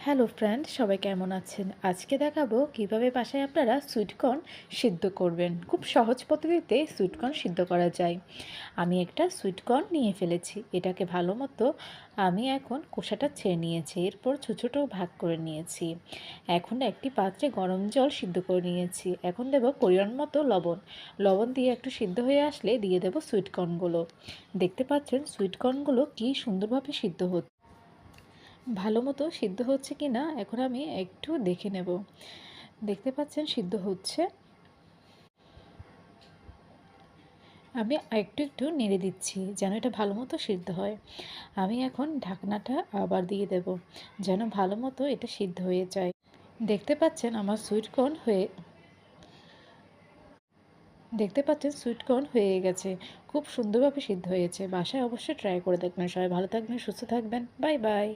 Hello friend, সবাই কেমন আছেন? আজকে দেখাবো কীভাবে বাসায় আপনারা সুইটকর্ন সিদ্ধ করবেন। খুব সহজ পদ্ধতিতে সুইটকর্ন সিদ্ধ করা যায়। আমি একটা সুইটকর্ন নিয়ে ফেলেছি। এটাকে ভালো মতো আমি এখন কোষাটা ছেড়ে নিয়েছি। এরপর ছোটো ছোটো ভাগ করে নিয়েছি। এখন একটি পাত্রে গরম জল সিদ্ধ করে নিয়েছি। এখন দেব পরিমাণ মতো লবণ। লবণ দিয়ে একটু সিদ্ধ হয়ে আসলে দিয়ে দেব সুইটকর্নগুলো। দেখতে পাচ্ছেন সুইটকর্নগুলো কি সুন্দরভাবে সিদ্ধ হচ্ছে। ভালো মতো সিদ্ধ হচ্ছে কি না, এখন আমি একটু দেখে নেব। দেখতে পাচ্ছেন সিদ্ধ হচ্ছে। আমি একটু একটু নেড়ে দিচ্ছি যেন এটা ভালো মতো সিদ্ধ হয়। আমি এখন ঢাকনাটা আবার দিয়ে দেব যেন ভালো মতো এটা সিদ্ধ হয়ে যায়। দেখতে পাচ্ছেন আমার সুইটকর্ন হয়ে, দেখতে পাচ্ছেন সুইটকর্ন হয়ে গেছে। খুব সুন্দরভাবে সিদ্ধ হয়েছে। বাসায় অবশ্যই ট্রাই করে দেখবেন। সবাই ভালো থাকবেন, সুস্থ থাকবেন। Bye bye.